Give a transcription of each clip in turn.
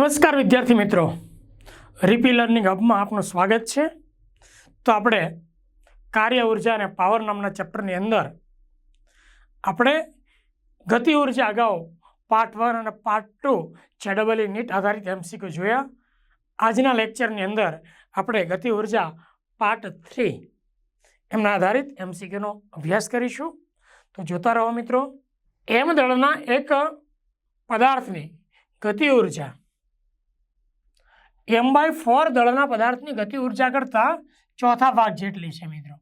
નમસ્કાર વિદ્યાર્થી મિત્રો. રિપી લર્નિંગ હબમાં આપનું સ્વાગત છે. તો આપણે કાર્ય ઊર્જા અને પાવર નામના ચેપ્ટરની અંદર આપણે ગતિ ઊર્જા અગાઉ પાર્ટ વન અને પાર્ટ ટુ જેડબલી નીટ આધારિત એમસીક્યુ જોયા. આજના લેક્ચરની અંદર આપણે ગતિ ઊર્જા પાર્ટ થ્રી એમના આધારિત એમસીક્યુનો અભ્યાસ કરીશું. તો જોતા રહો મિત્રો. એમ દળના એક પદાર્થની ગતિ ઊર્જા એમ બાય ફોર દળના પદાર્થની ગતિ ઊર્જા કરતાં ચોથા ભાગ જેટલી છે મિત્રો.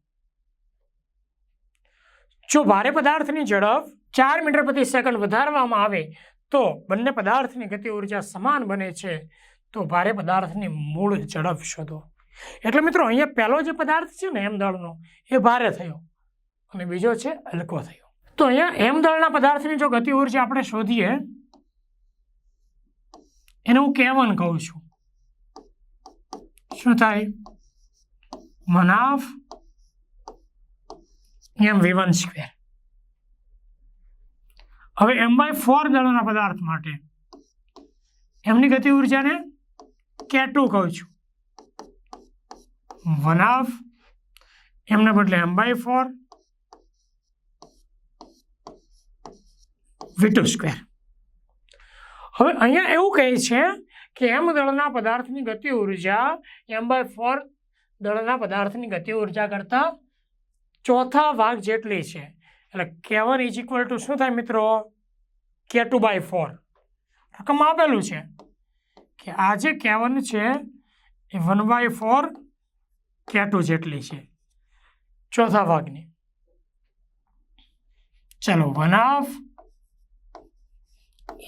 જો ભારે પદાર્થની ઝડપ ચાર મીટર પ્રતિ સેકન્ડ વધારવામાં આવે તો બંને પદાર્થની ગતિ ઊર્જા સમાન બને છે, તો ભારે પદાર્થની મૂળ ઝડપ શોધો. એટલે મિત્રો, અહીંયા પહેલો જે પદાર્થ છે ને એમ દળનો, એ ભારે થયો અને બીજો છે હલકો થયો. તો અહીંયા એમ દળના પદાર્થની જો ગતિ ઊર્જા આપણે શોધીએ, એને હું કેવન કહું છું. શું થાય one half M V one square હવે એમ બાય ફોર દળોના પદાર્થ માટે એમની ગતિ ઉર્જાને કે ટુ કહું છું. વન હાફ એમને બદલે M by four V two square હવે અહીંયા એવું કહે છે કે એમ દળના પદાર્થની ગતિ ઊર્જા? એમ બાય ફોર દળના પદાર્થની ગતિ ઊર્જા કરતાં ચોથા ભાગ જેટલી છે. એટલે કેવન ઇઝ ઇક્વલ ટુ શું થાય મિત્રો? કે ટુ બાય ફોર રકમ આપેલું છે. કે આ જે કેવન છે, એ one by four K two જેટલી છે. ચોથા ભાગની. ચલો one half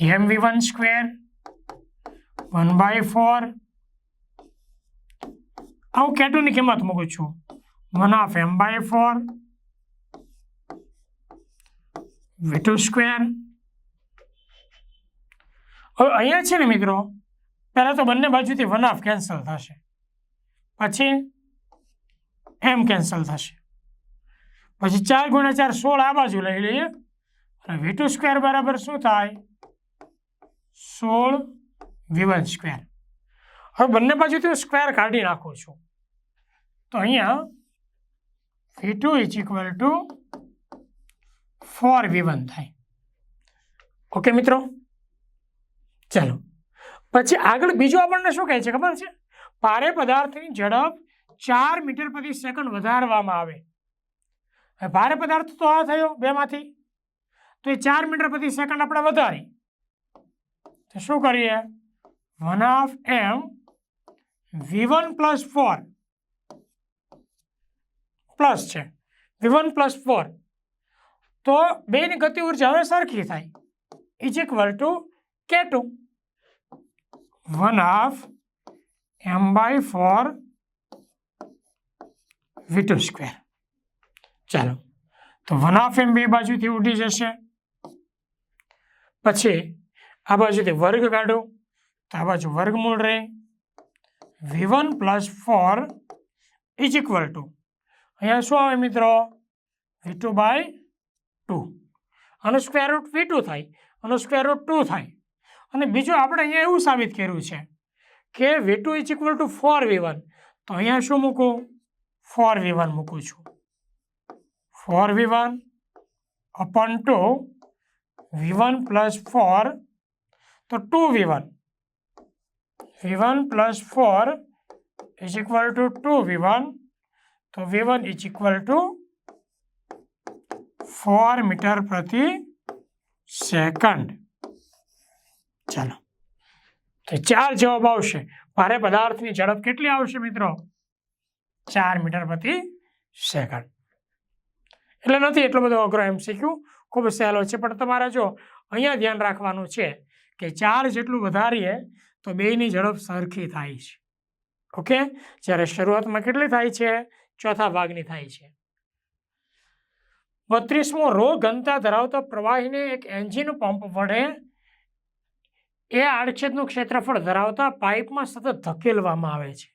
M V one square one by four હું કેટુની કિંમત મૂકું છું. One half M by four V square હવે અહીંયા છે ને મિત્રો, પહેલાં તો બંને બાજુથી વન હાફ કેન્સલ થશે. પછી એમ કેન્સલ થશે. પછી ચાર ગુણ્યા ચાર સોળ આ બાજુ લઈ લઈએ. અને વી ટુ સ્ક્વેર બરાબર શું થાય? સોળ વી સ્ક્વેર હવે બંને બાજુથી હું સ્ક્વેર કાઢી નાખું છું. તો અહીંયા V two is equal to four V one થાય. ઓકે મિત્રો? ચાલો. પછી આગળ બીજું આપણને શું કહે છે, ખબર છે? ભારે પદાર્થની ઝડપ ચાર મીટર પ્રતિ સેકન્ડ વધારવામાં આવે. ભારે પદાર્થ તો આ થયો બેમાંથી. તો એ ચાર મીટર પ્રતિ સેકન્ડ આપણે વધારી. તો શું કરીએ? One half M V one plus four plus છે. વી વન પ્લસ ફોર તો બેની ગતિ ઊર્જા હવે સરખી થાય. Is equal to K two one half M by four V two square ચાલો. તો વન હાફ એમ બે બાજુથી ઉડી જશે. પછી આ બાજુથી વર્ગ કાઢો. તો આ બાજુ વર્ગમૂળ રહે. V one plus four is equal to અહીંયા શું આવે મિત્રો? વી ટુ બાય ટુ આનું સ્ક્વેર રૂટ વી ટુ થાય. આનું સ્ક્વેર રૂટ ટુ થાય. અને બીજું આપણે અહીંયા એવું સાબિત કર્યું છે કે V two is equal to four V one તો અહીંયા શું મૂકું? ફોર વી વન મૂકું છું. Four V one upon two V one plus four તો two V one V one plus four equal V one તો V one is equal to four metre પ્રતિ second ચાલો. તો ચાર જવાબ આવશે. ભારે પદાર્થની ઝડપ કેટલી આવશે મિત્રો? ચાર મીટર પ્રતિ સેકન્ડ. એટલે નથી એટલો બધો અઘરો એમ શીખ્યું ખૂબ સહેલો છે, પણ તમારે જો અહીંયા ધ્યાન રાખવાનું છે કે ચાર જેટલું વધારીએ તો બેયની ઝડપ સરખી થાય છે. ઓકે? જ્યારે શરૂઆતમાં કેટલી થાય છે? ચોથા ભાગની થાય છે. બત્રીસમો, રો ઘનતા ધરાવતા પ્રવાહીને એક એન્જિન પંપ વડે એ આડછેદનું ક્ષેત્રફળ ધરાવતા પાઇપમાં સતત ધકેલવામાં આવે છે.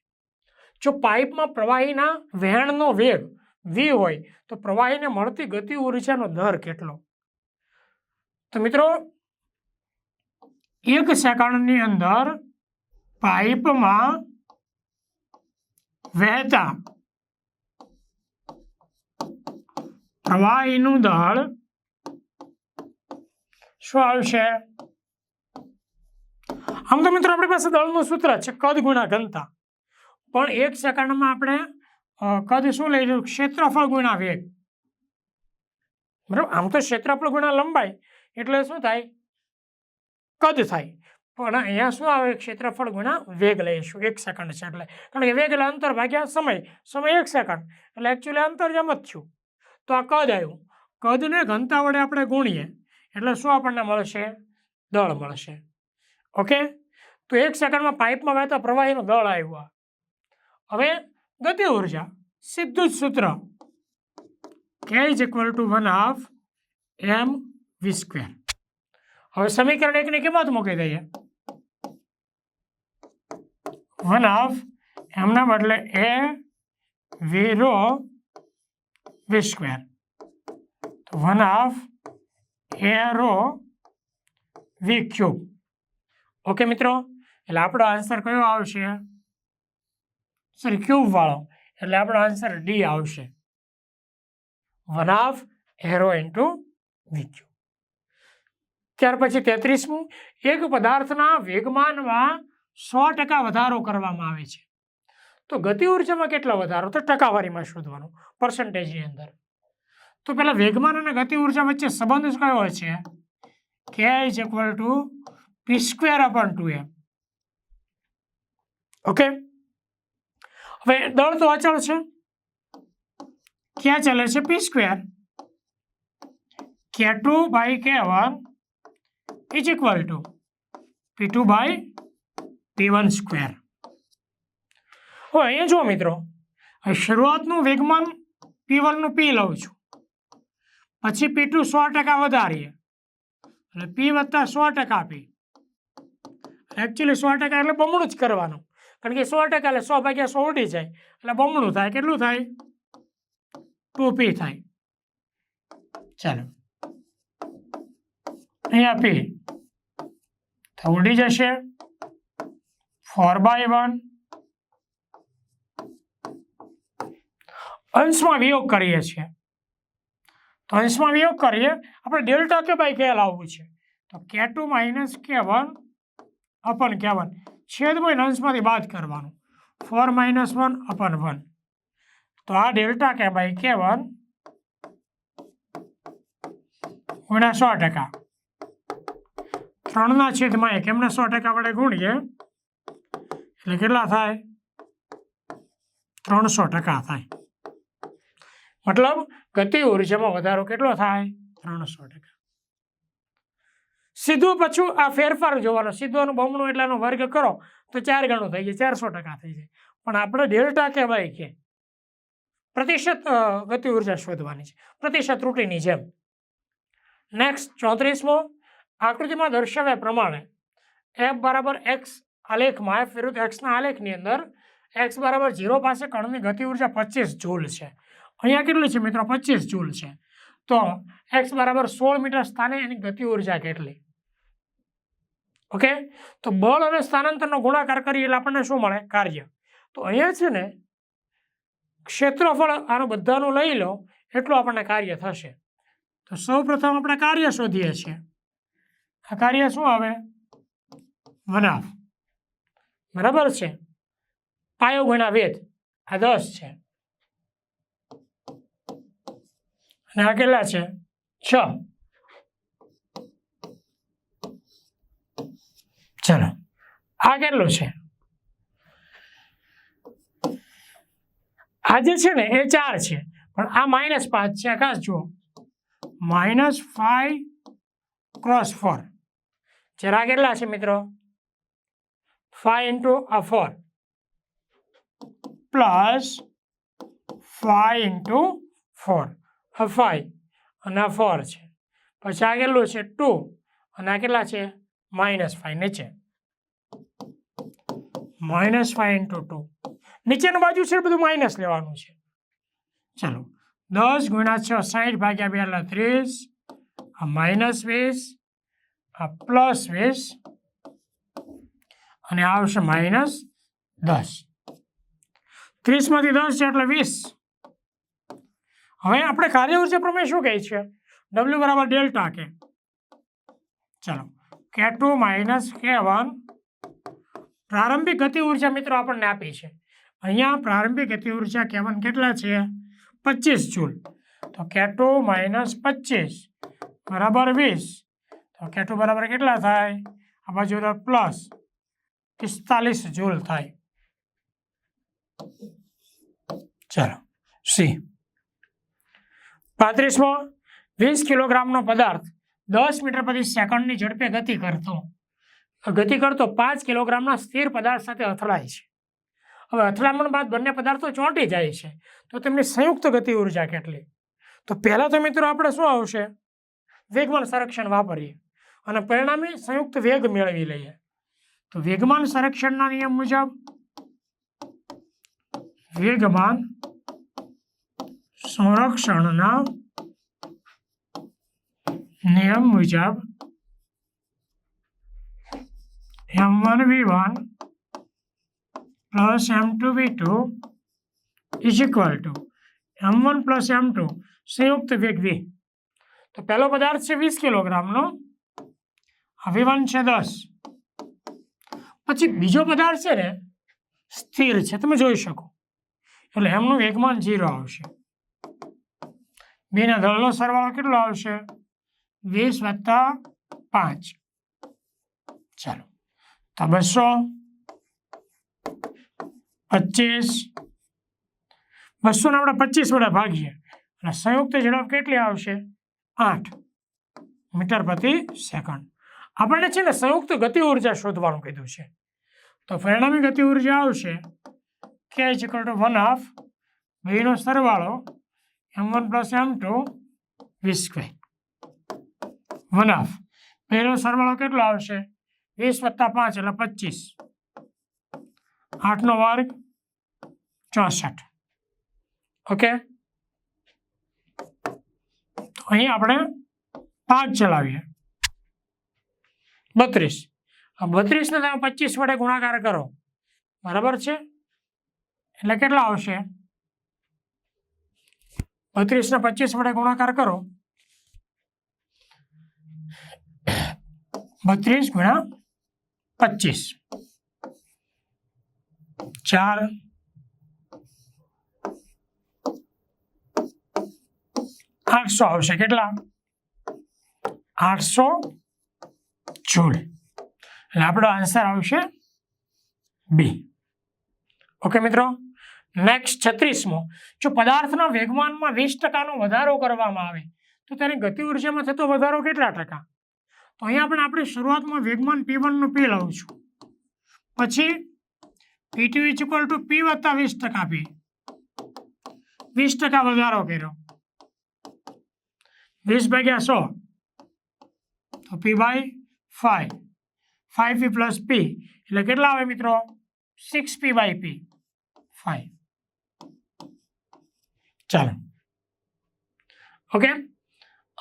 જો પાઇપમાં પ્રવાહીના વહેણનો વેગ વી હોય, તો પ્રવાહીને મળતી ગતિ ઉર્જાનો દર કેટલો? તો મિત્રો એક સેકન્ડની અંદર પાઇપમાં વહેતા પ્રવાહીનું દળ શું આવશે આમ તો મિત્રો આપણી પાસે દળનું સૂત્ર છે, કદ ગુણા ઘનતા. પણ એક સેકન્ડમાં આપણે કદ શું લઈશું? ક્ષેત્રફળ ગુણા વેગ બરાબર? આમ તો ક્ષેત્રફળ ગુણા લંબાઈ. એટલે શું થાય? કદ થાય. પણ અહીંયા શું આવે? ક્ષેત્રફળ ગુણા વેગ લઈશું એક સેકન્ડ છે એટલે. કારણ કે વેગ એટલે અંતર ભાગ્યા સમય. સમય એક સેકન્ડ એટલે એકચ્યુઅલી અંતર જ થયું. તો આ કદ આવ્યું. કદને ઘનતા વડે આપણે ગુણીએ. એટલે શું આપણને મળશે? દળ મળશે. ઓકે? તો એક સેકન્ડમાં પાઇપમાં વહેતા પ્રવાહીનું દળ આવ્યું. હવે ગતિ ઊર્જા. સીધું જ સૂત્ર. K is equal to one half M V square હવે સમીકરણ એકની કિંમત મૂકી દઈએ વન હાફ એમના બદલે A V rho V square તો one half A rho V cube okay મિત્રો એટલે આપણો આન્સર કયો આવશે? સોરી ક્યુબ વાળો. એટલે આપણો આન્સર ડી આવશે. One half A rho into V cube ત્યાર પછી તેત્રીસમું, એક પદાર્થના વેગમાનમાં સો ટકા વધારો કરવામાં આવે છે. તો ગતિ ઉર્જામાં કેટલો વધારો? તો ટકાવારીમાં શોધવાનું પર્સન્ટેજની અંદર. તો પેલા વેગમાન અને ગતિ ઊર્જા વચ્ચે સંબંધ કયો હોય છે? K is equal to P square upon two M okay હવે દળ તો અચળ છે. ક્યાં ચાલે છે? P square K two by K one is equal to P two by P one square હવે અહીંયા જુઓ મિત્રો શરૂઆતનું વેગમાન પી વનનું પી લઉં છું. પછી પી ટુ સો ટકા વધારીએ. એટલે પી વત્તા સો ટકા પી એકચ્યુઅલી સો ટકા એટલે બમણું જ કરવાનું. કારણ કે સો ટકા એટલે સો ભાગ્યા સો ઉડી જાય. એટલે બમણું થાય. કેટલું થાય? ટુ પી થાય. ચાલો. અહીંયા પી તો ઉડી જશે. ફોર બાય વન અંશમાં વિયોગ કરીએ છીએ. તો અંશમાં વિયોગ કરીએ. આપણે ડેલ્ટા કે બાય કે લાવવું છે? તો K two minus K one upon K one. છેદ હોય અંશમાંથી બાદ કરવાનું. Four minus one upon one તો આ ડેલ્ટા કે બાય કે વન ગુણ્યા સો ટકા. ત્રણના છેદમાં એક. એમને સો ટકા વડે ગુણીએ, એટલે કેટલા થાય? ત્રણસો ટકા થાય. મતલબ ગતિ ઉર્જામાં વધારો કેટલો થાય? ત્રણસો ટકા. સીધું પાછું આ ફેરફાર જોવાનો સીધોનું બમણું એટલાનો વર્ગ કરો, તો ચાર ગણું થઈ જાય, ચારસો ટકા થઈ જાય. પણ આપણે ડેલ્ટા કહેવાય કે પ્રતિશત ગતિ ઊર્જા શોધવાની છે. પ્રતિશત ત્રુટીની જેમ. નેક્સ્ટ, ચોત્રીસમો. આકૃતિમાં દર્શાવ્યા પ્રમાણે એફ બરાબર એક્સ આલેખમાં એફ વિરુદ્ધ એક્સના આલેખની અંદર એક્સ બરાબર ઝીરો પાસે કણની ગતિ ઊર્જા પચીસ જૂલ છે. અહીંયા કેટલી છે મિત્રો? પચીસ જૂલ છે. તો એક્સ બરાબર સોળ મીટર સ્થાને એની ગતિ ઊર્જા કેટલી? ઓકે? તો બળ અને સ્થાનાંતરનો ગુણાકાર કરીએ એટલે આપણને શું મળે? કાર્ય. તો અહીંયા છે ને ક્ષેત્રફળ આનું બધાનું લઈ લો, એટલું આપણને કાર્ય થશે. તો સૌ પ્રથમ આપણે કાર્ય શોધીએ છીએ. આ કાર્ય શું આવે? વનાફ બરાબર છે? પાયો ગણા વેદ. આ દસ છે. અને આ કેટલા છે? છ. ચલો. આ કેટલું છે? આ જે છે ને, એ ચાર છે. પણ આ માઇનસ પાંચ છે. ખાસ જુઓ? માઇનસ ફાઈવ ક્રોસ ફોર જરા કેટલા છે મિત્રો? ફાઈવ ઇન્ટુ આ four plus five into four આ ફાઈવ અને આ ફોર છે. પછી આ કેટલું છે? ટુ અને આ કેટલા છે? માઇનસ ફાઈવ નીચે. માઇનસ ફાઈવ ઇન્ટુ ટુ નીચેનું બાજુ છે બધું માઇનસ લેવાનું છે. ચાલો. દસ ગુણ્યા છ સાઠ ભાગ્યા બે એટલે ત્રીસ. આ માઇનસ વીસ. આ પ્લસ વીસ અને આવશે માઇનસ દસ. ત્રીસમાંથી દસ છે એટલે વીસ. હવે આપણે કાર્ય ઊર્જા પ્રમેય શું કહે છે? ડબલ્યુ બરાબર ડેલ્ટા કે? ચાલો. કે ટુ માઇનસ કે વન પ્રારંભિક ગતિ ઊર્જા મિત્રો આપણને આપી છે. અહીંયા પ્રારંભિક ગતિ ઊર્જા કે વન કેટલા છે? પચીસ જૂલ. તો કે ટુ માઇનસ પચીસ બરાબર વીસ. તો કે ટુ બરાબર કેટલા થાય? આ બાજુ તો પ્લસ પિસ્તાલીસ જૂલ થાય. ચાલો સી પાંત્રીસમો, વીસ કિલોગ્રામનો પદાર્થ દસ મીટર પ્રતિ સેકન્ડની ઝડપે ગતિ કરતો. ગતિ કરતો પાંચ કિલોગ્રામના સ્થિર પદાર્થ સાથે અથડાય છે. હવે અથડામણ બાદ બંને પદાર્થો ચોંટી જાય છે. તો તેમની સંયુક્ત ગતિ ઊર્જા કેટલી? તો પહેલાં તો મિત્રો આપણે શું આવશે? વેગમાન સંરક્ષણ વાપરીએ. અને પરિણામે સંયુક્ત વેગ મેળવી લઈએ. તો વેગમાન સંરક્ષણના નિયમ મુજબ વેગમાન સંરક્ષણના નિયમ મુજબ M one V one plus M two V two is equal to. M one plus M two સંયુક્ત વેગ વી. તો પહેલો પદાર્થ છે વીસ કિલોગ્રામનો. આ વી વન છે દસ. પછી બીજો પદાર્થ છે ને, સ્થિર છે. તમે જોઈ શકો. એટલે એમનું વેગમાન જીરો આવશે. બેના દળનો સરવાળો કેટલો આવશે? વીસ વત્તા પાંચ. ચાલો. તો બસો, પચીસ. બસોને આપણે પચીસ વડે ભાગીએ. અને સંયુક્ત ઝડપ કેટલી આવશે? આઠ. મીટર પ્રતિ સેકન્ડ. આપણને છે ને સંયુક્ત ગતિ ઊર્જા શોધવાનું કીધું છે. તો પરિણામી ગતિ ઊર્જા આવશે K is equal to one half વીનો સરવાળો M one plus M two V square one half બેનો સરવાળો કેટલો આવશે? વીસ વત્તા પાંચ એટલે પચીસ. આઠનો વર્ગ ચોસઠ. ઓકે અહીં આપણે ભાગ ચલાવીએ. બત્રીસ. આ બત્રીસને તમે પચીસ વડે ગુણાકાર કરો. બરાબર છે? એટલે કેટલા આવશે? બત્રીસને પચીસ વડે ગુણાકાર કરો. બત્રીસ ગુણ્યા પચીસ. ચાર. આઠસો આવશે. કેટલા? આઠસો જૂલ એટલે આપણો આન્સર આવશે બી ઓકે મિત્રો? નેક્સ્ટ છત્રીસમો. જો પદાર્થના વેગમાનમાં વીસ ટકાનો વધારો કરવામાં આવે, તો તેની ગતિ ઉર્જામાં થતો વધારો કેટલા ટકા? તો અહીંયા પણ આપણે શરૂઆતમાં વેગમાન પી વનનું પી લઉં છું પછી P two is equal to P વત્તા વીસ ટકા પી વીસ ટકા વધારો કર્યો. વીસ ભાગ્યા સો. તો P by five. Five P plus P. એટલે કેટલા આવે મિત્રો? Six P by P. Five. ચાલો. ઓકે?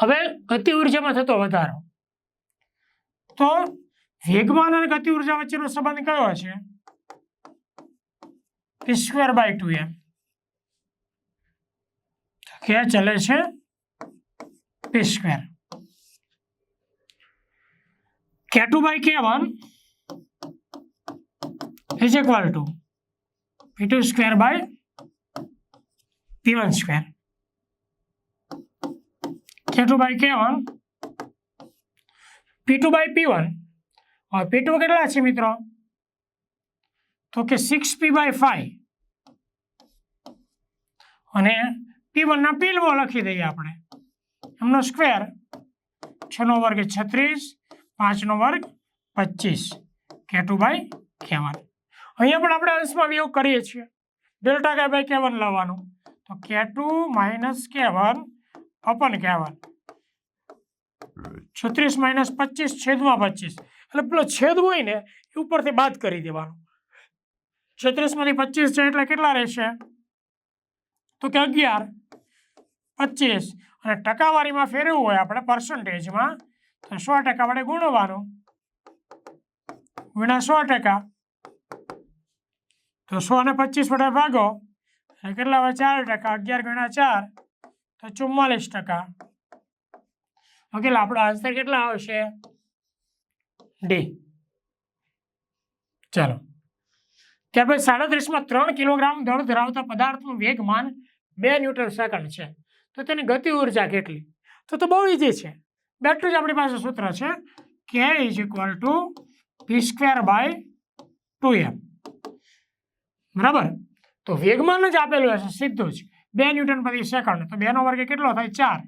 હવે ગતિ ઉર્જામાં થતો વધારો. તો વેગમાન અને ગતિ ઊર્જા વચ્ચેનો સંબંધ કયો છે P square by two M. ક્યાં ચાલે છે? P square. K two by K one is equal to P two square by P one square K two by K one P two by P one હવે P two કેટલા છે મિત્રો? તો કે six P by five અને પી વનના પીલવો લખી દઈએ આપણે. એમનો સ્ક્વેર છનો વર્ગ છત્રીસ પાંચનો વર્ગ પચીસ. કે ટુ બાય કે અહીંયા પણ આપણે અંશમાં વિયોગ કરીએ છીએ. ડેલ્ટા કે બાય કે વન લાવવાનું. તો K two minus K one upon K છત્રીસ માઇનસ પચીસ છેદમાં પચીસ. એટલે પેલો છેદ હોય ને એ ઉપરથી બાદ કરી દેવાનું. છત્રીસમાંથી પચીસ છે એટલે કેટલા રહેશે? તો કે અગિયાર. પચીસ. અને ટકાવારીમાં ફેરવવું હોય આપણે પર્સન્ટેજમાં તો સો ટકા વડે ગુણવાનું ગુણ્યા સો ટકા. તો સો ને પચીસ વડે ભાગો. કેટલા હોય? ચાર ટકા. અગિયાર ગણા ચાર, તો ચુમ્માલીસ ટકા. ઓકે આપણો આન્સર કેટલા આવશે? ડી ચાલો. ત્યાર પછી સાડત્રીસમાં ત્રણ કિલોગ્રામ દળ ધરાવતા પદાર્થનું વેગમાન બે ન્યૂટન સેકન્ડ છે. તો તેની ગતિ ઊર્જા કેટલી? તો તો બહુ ઈઝી છે. બેટું જ આપણી પાસે સૂત્ર છે. K is equal to P square by two M બરાબર? તો વેગમાન જ આપેલું હશે, સીધું જ. બે ન્યૂટન પ્રતિ સેકન્ડ, તો બેનો વર્ગ કેટલો થાય? ચાર.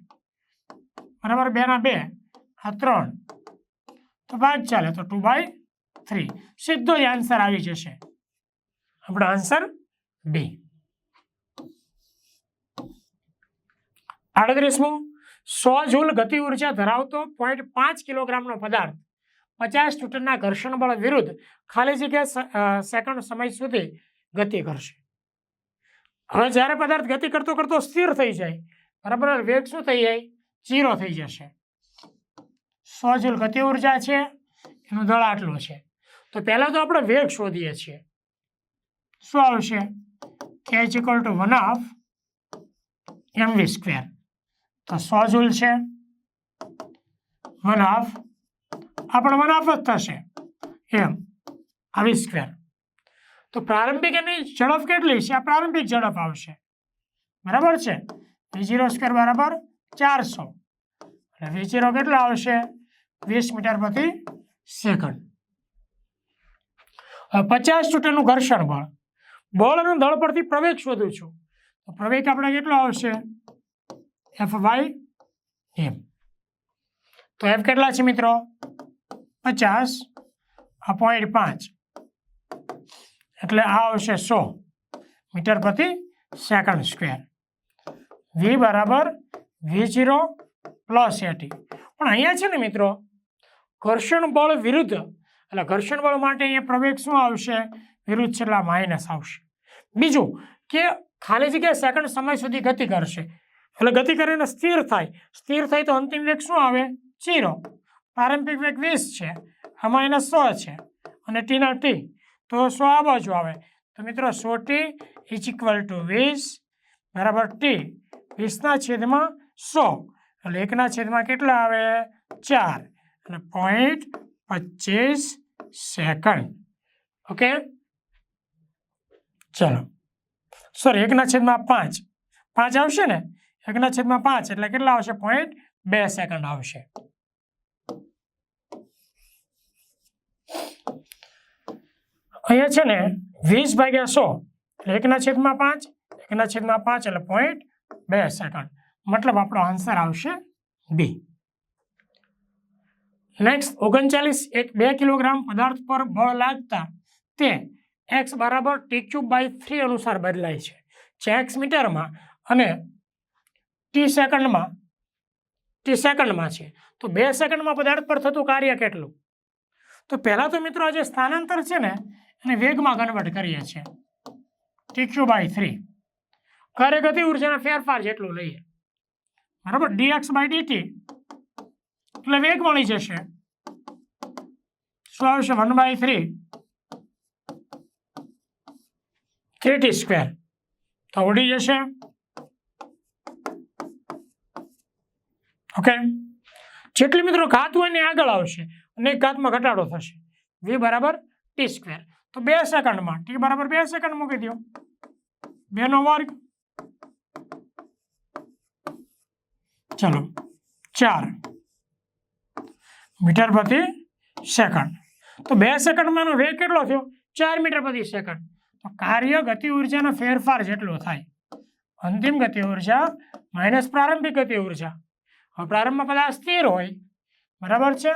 બરાબર? બેના બે, આ ત્રણ. તો પાંચ ચાલે, તો ટુ બાય થ્રી સીધો જ આન્સર આવી જશે. આપણો આન્સર બી આડત્રીસમું? સો જૂલ ગતિ ઊર્જા ધરાવતો પોઈન્ટ પાંચ કિલોગ્રામનો પદાર્થ. પચાસ ન્યૂટનના ઘર્ષણ બળ વિરુદ્ધ ખાલી જગ્યા સેકન્ડ સમય સુધી ગતિ કરશે. હવે જ્યારે પદાર્થ ગતિ કરતો કરતો સ્થિર થઈ જાય, બરાબર, વેગ શું થઈ જાય? ઝીરો થઈ જશે. સો જૂલ ગતિ ઊર્જા છે, એનું દળ આટલું છે. તો પહેલાં તો આપણે વેગ શોધીએ છીએ. શું આવશે? K is equal to one half M V square તો સો જુલ છે. વન હાફ આ વન હાફ જ થશે. એમ. આવી સ્ક્વેર તો પ્રારંભિક એની ઝડપ કેટલી છે? આ પ્રારંભિક ઝડપ આવશે. બરાબર છે? વી જીરો સ્ક્વેર બરાબર ચારસો. અને વી જીરો કેટલા આવશે? વીસ મીટર પ્રતિ સેકન્ડ. પચાસ ન્યૂટનનું ઘર્ષણ બળ બળ અને દળ પરથી પ્રવેગ શોધું છું. તો પ્રવેગ આપણે કેટલો આવશે? એફ વાય એમ તો એફ કેટલા છે મિત્રો? પચાસ. પોઈન્ટ પાંચ. એટલે આ આવશે સો. મીટર પ્રતિ સેકન્ડ સ્ક્વેર વી બરાબર વી જીરો પ્લસ એટી પણ અહીંયા છે ને મિત્રો, ઘર્ષણ બળ વિરુદ્ધ, એટલે ઘર્ષણ બળ માટે અહીંયા પ્રવેગ શું આવશે? વિરુદ્ધ છેલ્લા માઇનસ આવશે. બીજું કે ખાલી જગ્યાએ સેકન્ડ સમય સુધી ગતિ કરશે. એટલે ગતિ કરીને સ્થિર થાય. સ્થિર થાય તો અંતિમ વેગ શું આવે? જીરો પ્રારંભિક વેગ વીસ છે. આ માઇનસ સો છે. અને ટીના ટી. તો સો આ બાજુ આવે. તો મિત્રો so T is equal to વીસ બરાબર ટી. વીસના છેદમાં સો. એટલે એકના છેદમાં કેટલા આવે? ચાર. અને પોઈન્ટ પચીસ સેકન્ડ ઓકે ચલો. સોરી એકના છેદમાં પાંચ. પાંચ આવશે ને? એકના છેદમાં પાંચ એટલે કેટલા આવશે? પોઈન્ટ બે સેકન્ડ આવશે. અહીંયા છે ને વીસ ભાગ્યા સો એટલે એકના છેદમાં પાંચ, એકના છેદમાં પાંચ એટલે પોઈન્ટ બે સેકન્ડ મતલબ આપણો આન્સર આવશે બી નેક્સ્ટ ઓગણચાલીસ એક બે કિલોગ્રામ પદાર્થ પર બળ લાગતા તે એક્સ બરાબર ટીક્યુબ બાય થ્રી અનુસાર બદલાય છે. જે એક્સ મીટરમાં અને ટી સેકન્ડમાં ટી સેકન્ડમાં છે. તો બે સેકન્ડમાં પદાર્થ પર થતું કાર્ય કેટલું? તો પહેલાં તો મિત્રો જે સ્થાનાંતર છે ને, એને વેગમાં કન્વર્ટ કરીએ છીએ. T cube by three. કાર્ય ગતિ ઉર્જાના ફેરફાર જેટલું લઈએ. બરાબર? ડીએક્સ બાય ડીટી એટલે વેગ મળી જશે. શું આવશે? One by three. Three T square. તો ઉડી જશે. ઓકે જેટલી મિત્રો ઘાત હોય ને આગળ આવશે. અને એક ઘાતમાં ઘટાડો થશે. વી બરાબર ટી સ્ક્વેર તો બે સેકન્ડમાં. ટી બરાબર બે સેકન્ડ મૂકી દો બેનો વર્ગ. ચલો. ચાર. મીટર પ્રતિ સેકન્ડ. તો બે સેકન્ડમાંનો વેગ કેટલો થયો? ચાર મીટર પ્રતિ સેકન્ડ. તો કાર્ય ગતિ ઉર્જાનો ફેરફાર જેટલો થાય. અંતિમ ગતિ ઊર્જા માઇનસ પ્રારંભિક ગતિ ઊર્જા. પ્રારંભમાં પદાર્થ સ્થિર હોય, બરાબર છે?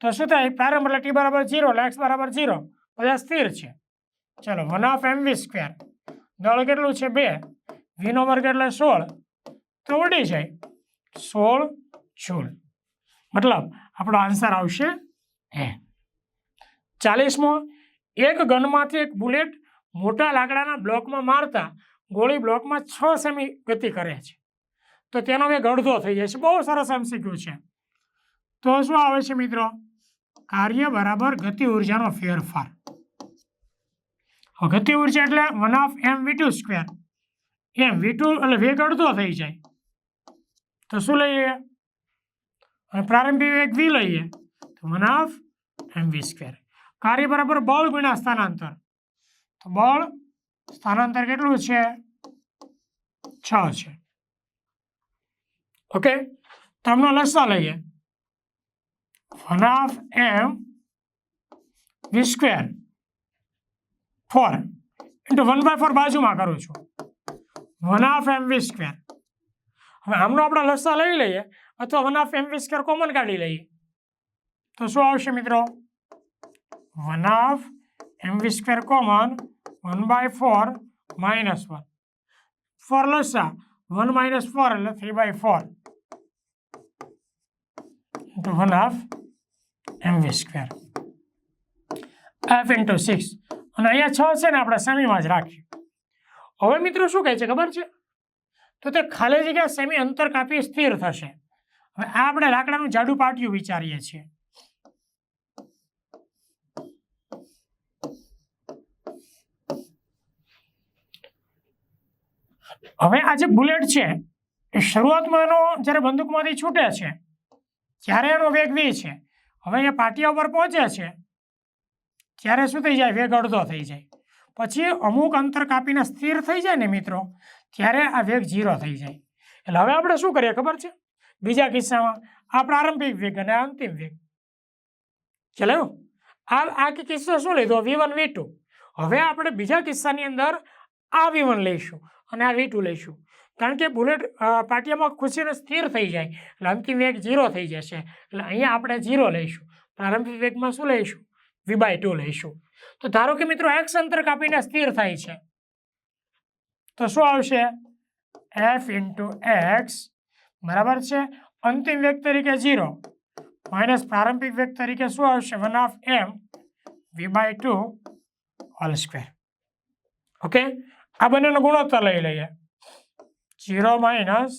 તો શું થાય? પ્રારંભ એટલે ટી બરાબર ઝીરો એટલે એક્સ બરાબર ઝીરો પદાર્થ સ્થિર છે. ચલો one half M V square દળ કેટલું છે? બે. વીનો વર્ગ એટલે સોળ. તો ઉડી જાય. સોળ જૂલ. મતલબ, આપણો આન્સર આવશે હે ચાલીસમો. એક ગનમાંથી એક બુલેટ મોટા લાકડાના બ્લોકમાં મારતા, ગોળી બ્લોકમાં છ સેમી ગતિ કરે છે. તો તેનો વેગ અડધો થઈ જાય છે. બહુ સરસ એમસીક્યુ છે. તો શું આવે છે મિત્રો? કાર્ય બરાબર ગતિ ઉર્જાનો ફેરફાર. ગતિ ઊર્જા એટલે one half M V two square M V two એટલે વેગ અડધો થઈ જાય. તો શું લઈએ? અને પ્રારંભિક વેગ વી લઈએ. તો one half M V square કાર્ય બરાબર બળ ગુણ્યા સ્થાનાંતર. તો બળ સ્થાનાંતર કેટલું છે? છ છે. ઓકે તો આમનો લસા લઈએ one of M V square four into one by four બાજુમાં કરું છું one of M V square હવે આમનો આપણે લસા લઈ લઈએ અથવા one of M V square common કાઢી લઈએ તો શું આવશે મિત્રો one of M V square common one by four minus one four લસા વન માઇનસ ફોર એટલે three by four one of M V square F into six અને અહીંયા છ છે ને આપણે સેમીમાં જ રાખીએ। હવે મિત્રો શું કહે છે ખબર છે? તો તે ખાલી જગ્યા સેમી અંતર કાપી સ્થિર થશે। હવે આ આપણે લાકડાનું જાડું પાટિયું વિચારીએ છીએ। હવે આ જે બુલેટ છે, એ શરૂઆતમાં જ્યારે બંદૂકમાંથી છૂટે છે ત્યારે એનો વેગ વી છે, હવે એ પાટિયા ઉપર પહોંચે છે, ત્યારે શું થઈ જાય? વેગ અડધો થઈ જાય. પછી અમુક અંતર કાપીને સ્થિર થઈ જાય ને મિત્રો, ત્યારે આ વેગ ઝીરો થઈ જાય. એટલે હવે આપણે શું કરીએ ખબર છે? બીજા કિસ્સામાં આ પ્રારંભિક વેગ અને અંતિમ વેગ. ચલો, આ આ કિસ્સો શું લીધો? V one, V two. હવે આપણે બીજા કિસ્સાની અંદર આ વી લઈશું અને આ વી ટુ લઈશું. કારણ કે બુલેટ પાટિયામાં ખુશીને સ્થિર થઈ જાય. એટલે અંતિમ વેગ ઝીરો થઈ જશે. એટલે અહીંયા આપણે ઝીરો લઈશું. પ્રારંભિક વેગમાં શું લઈશું? વી બાય ટુ લઈશું. તો ધારો કે મિત્રો એક્સ અંતર કાપીને સ્થિર થાય છે. તો શું આવશે? એફ ઇન્ટુ એક્સ બરાબર છે? અંતિમ વેગ તરીકે ઝીરો માઇનસ પ્રારંભિક વેગ તરીકે શું આવશે? One of M V by two whole square okay આ બંનેનો ગુણોત્તર લઈ લઈએ. Zero minus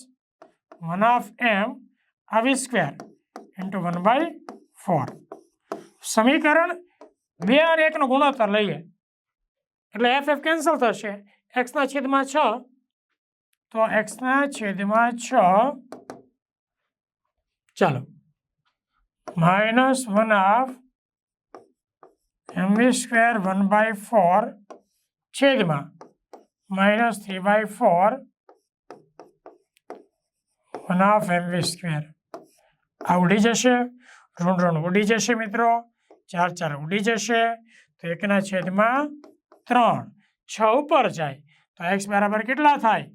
one of M આ V square into one by four સમીકરણ બે અને એકનો ગુણોત્તર લઈએ એટલે એફ એફ કેન્સલ થશે। એક્સના છેદમાં છ। તો એક્સના છેદમાં છ। ચાલો। Minus one half M V square one by four છેદમાં। Minus three by four one half M V square આ ઉડી જશે. ઋણ ઋણ ઉડી જશે મિત્રો. ચાર ચાર ઉડી જશે. તો એકના છેદમાં ત્રણ. છ ઉપર જાય. તો એક્સ બરાબર કેટલા થાય?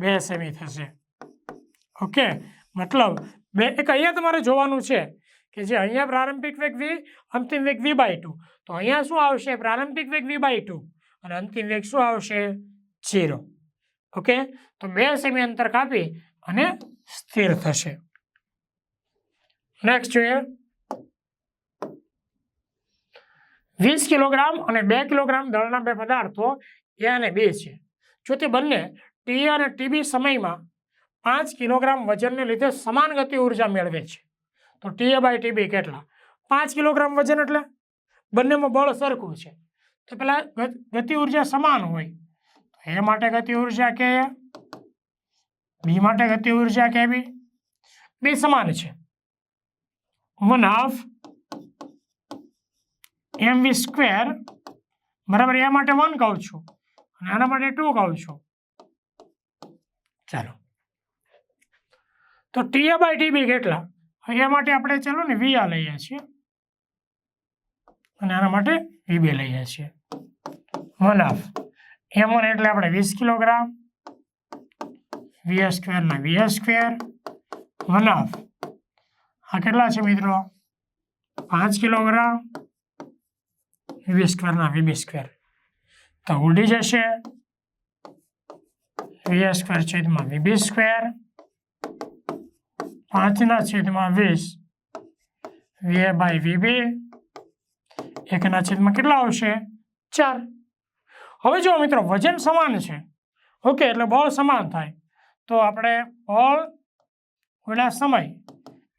બે સેમી થશે. ઓકે મતલબ બે, એક અહીંયા તમારે જોવાનું છે કે જે અહીંયા પ્રારંભિક વેગ વી અંતિમ વેગ વી બાય ટુ તો અહીંયા શું આવશે? પ્રારંભિક વેગ વી બાય ટુ અને અંતિમ વેગ શું આવશે? ઝીરો ઓકે તો બે સેમી અંતર કાપી અને સ્થિર થશે. નેક્સ્ટ જોઈએ. વીસ કિલોગ્રામ અને બે કિલોગ્રામ દળના બે પદાર્થો એ અને બે છે. જો તે બંને ટી અને ટીબી સમયમાં પાંચ કિલોગ્રામ વજનને લીધે સમાન ગતિ ઊર્જા મેળવે છે. તો ટી બાય ટીબી કેટલા? પાંચ કિલોગ્રામ વજન એટલે? બંનેમાં બળ સરખું છે. તો પેલા ગતિ ઊર્જા સમાન હોય. એ માટે ગતિ ઊર્જા કે બી માટે ગતિ ઊર્જા કે બી? બે સમાન છે. One half M V square બરાબર એ માટે વન કહું છું. અને આના માટે ટુ કહું છું. ચાલો. તો ટી બાય ટીબી કેટલા? એ માટે આપણે ચાલો ને વી આ લઈએ છીએ. અને આના માટે વી બે લઈએ છીએ. વન હાફ એમ વન એટલે આપણે વીસ કિલોગ્રામ. વી સ્ક્વેરના વીએસ સ્ક્વેર વન હાફ આ કેટલા છે મિત્રો? પાંચ કિલોગ્રામ. વીબી સ્ક્વેરના વીબી સ્ક્વેર તો ઉડી જશે. વીએસ સ્ક્વેર છેદમાં વીબી સ્ક્વેર પાંચના છેદમાં વીસ. વી બાય વીબી એકના છેદમાં કેટલા આવશે? ચાર. હવે જો મિત્રો, વજન સમાન છે. ઓકે, એટલે બળ સમાન થાય. તો આપણે બળ ગુણ્યા સમય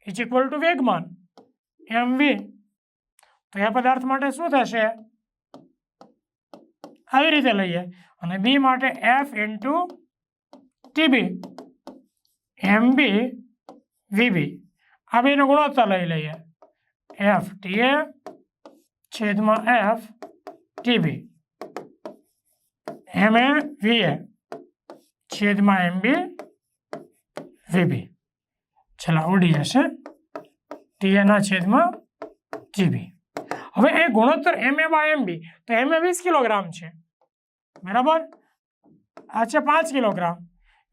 ઇઝ ઇક્વલ ટુ વેગમાન એમ વી તો એ પદાર્થ માટે શું થશે? આવી રીતે લઈએ. અને બી માટે F into TB M B VB આ બેનો ગુણોત્તર લઈ લઈએ. એફ ટીએ છેદમાં એફ ટીબી એમ એ વી એ છેદમાં એમ બી વીબી છેલ્લા ઉડી જશે. ટીએના છેદમાં જીબી હવે એ ગુણોત્તર એમ એ બાય એમ બી. તો એમ એ વીસ કિલોગ્રામ છે. બરાબર? આ છે પાંચ કિલોગ્રામ.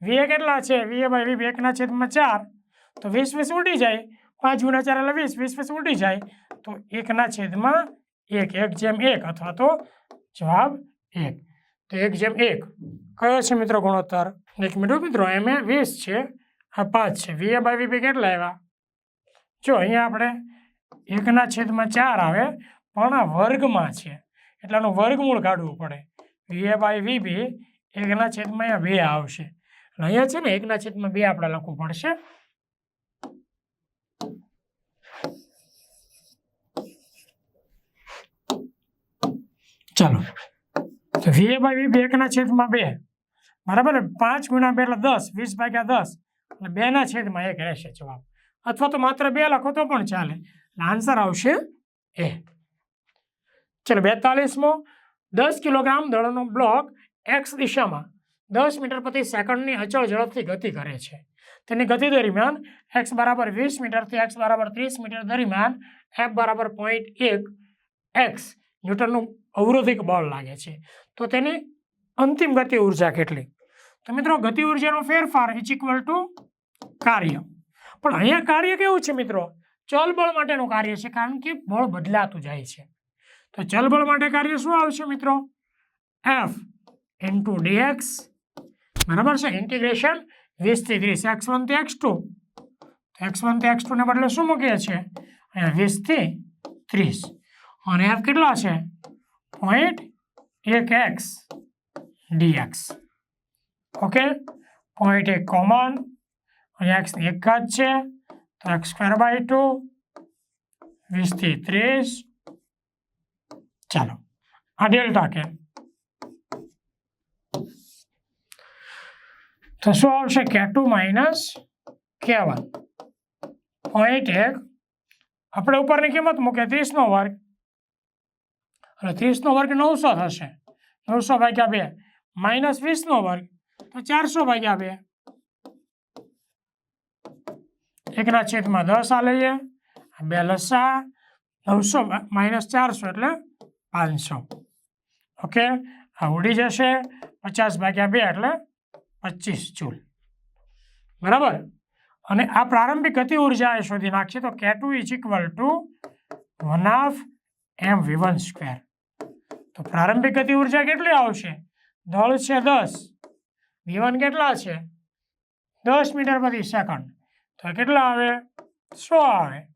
વી એ કેટલા છે? વી એ બાય વી એકના છેદમાં ચાર. તો વીસ વીસ ઉડી જાય. પાંચ ગુણ્યા ચાર એટલે વીસ. વીસ વીસ ઉડી જાય. તો એકના છેદમાં એક. એક જેમ એક અથવા તો જવાબ એક. તો એક જેમ એક. કયો છે મિત્રો ગુણોત્તર? એક મિનિટ મિત્રો, એમ એ વીસ છે. આ પાંચ છે. વી એ બાય વી બી કેટલા આવ્યા? જો અહીંયા આપણે એકના છેદમાં ચાર આવે, પણ આ વર્ગમાં છે. એટલે આનું વર્ગમૂળ કાઢવું પડે. વી એ બાય વી બી એકના છેદમાં અહીંયા બે આવશે. અહીંયા છે ને એકના છેદમાં બે આપણે લખવું પડશે. ચાલો. તો વી એ બાય વી એકના છેદમાં બે. બરાબર? પાંચ ગુણ્યા બે એટલે દસ, વીસ ભાગ્યા દસ. એટલે બેના છેદમાં એક રહેશે જવાબ. અથવા તો માત્ર બે લખો તો પણ ચાલે. આન્સર આવશે એ. ચલો, બેતાલીસમો. દસ કિલોગ્રામ દળનો બ્લોક એક્સ દિશામાં દસ મીટર પ્રતિ સેકન્ડની અચળ ઝડપથી ગતિ કરે છે. તેની ગતિ દરમિયાન એક્સ બરાબર વીસ મીટરથી એક્સ બરાબર ત્રીસ મીટર દરમિયાન એફ બરાબર પોઈન્ટ એક એક્સ ન્યૂટનનું અવરોધિક બળ લાગે છે. તો તેની અંતિમ ગતિ ઊર્જા કેટલી? તો મિત્રો ગતિ ઉર્જાનો ફેરફાર ઇઝ ઇક્વલ ટુ કાર્ય. પણ અહીંયા કાર્ય કેવું છે મિત્રો? ચલ બળ માટેનું કાર્ય છે કારણ કે બળ બદલાતું જાય છે. તો ચલ બળ માટે કાર્ય શું આવશે મિત્રો? એફ ઇન્ટુ ડીએક્સ બરાબર છે? ઇન્ટિગ્રેશન વીસથી ત્રીસ, એક્સ વનથી એક્સ ટુ. એક્સ વનથી એક્સ ટુને બદલે શું મૂકીએ છીએ? અહીંયા વીસથી ત્રીસ. અને એફ કેટલા છે? પોઈન્ટ એક એક્સ ડીએક્સ ઓકે પોઈન્ટ એક કોમન એક્સ એક જ છે. તો એક્સ સ્ક્વેર બાય ટુ વીસથી ત્રીસ. ચાલો, આ ડેલ્ટા કે તો શું આવશે? K two minus K one point એક. આપણે ઉપરની કિંમત મૂકે ત્રીસનો વર્ગ. એટલે ત્રીસનો વર્ગ નવસો થશે. નવસો ભાગ્યા બે, માઇનસ વીસનો વર્ગ, તો ચારસો ભાગ્યા બે. એકના છેદમાં દસ આ લઈએ બે લસા, નવસો માઇનસ ચારસો એટલે પાંચસો. ઓકે? આ ઉડી જશે પચાસ ભાગ્યા બે એટલે પચીસ જૂલ. બરાબર? અને આ પ્રારંભિક ગતિ ઊર્જા એ શોધી નાખશે તો K two is equal to one half M V one square તો પ્રારંભિક ગતિ ઊર્જા કેટલી આવશે? દળ છે દસ. વી કેટલા છે? દસ મીટર પ્રતિ સેકન્ડ. તો કેટલા આવે? સો આવે.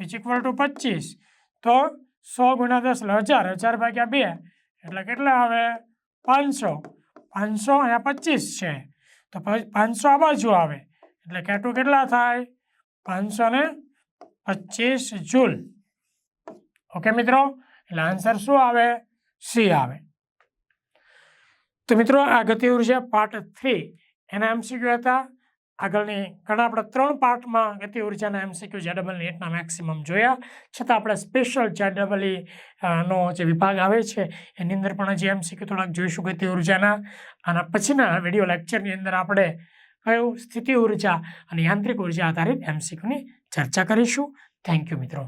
ઇઝ ઇક્વલ ટુ પચીસ. તો સો ગુણ્યા દસ હજાર. હજાર ભાગ્યા બે એટલે કેટલા આવે? પાંચસો. પાંચસો અહીંયા પચીસ છે. તો પાંચસો આ બાજુ આવે. એટલે કેટલું કેટલા થાય? પાંચસો ને પચીસ જૂલ. ઓકે મિત્રો? એટલે આન્સર શું આવે? સી આવે. તો મિત્રો આ ગતિ ઊર્જા પાર્ટ થ્રી એના એમસીક્યુ હતા. આગળની ઘણા આપણે ત્રણ પાર્ટમાં ગતિ ઉર્જાના એમસીક્યુ જેડબલ નેટના મેક્સિમમ જોયા. છતાં આપણે સ્પેશિયલ જેડબલી નો જે વિભાગ આવે છે એની અંદર પણ હજી એમસીક્યુ થોડાક જોઈશું ગતિ ઉર્જાના. અને પછીના વીડિયો લેક્ચરની અંદર આપણે કયું સ્થિતિ ઊર્જા અને યાંત્રિક ઊર્જા આધારિત એમસીક્યુની ચર્ચા કરીશું. થેન્ક યુ મિત્રો.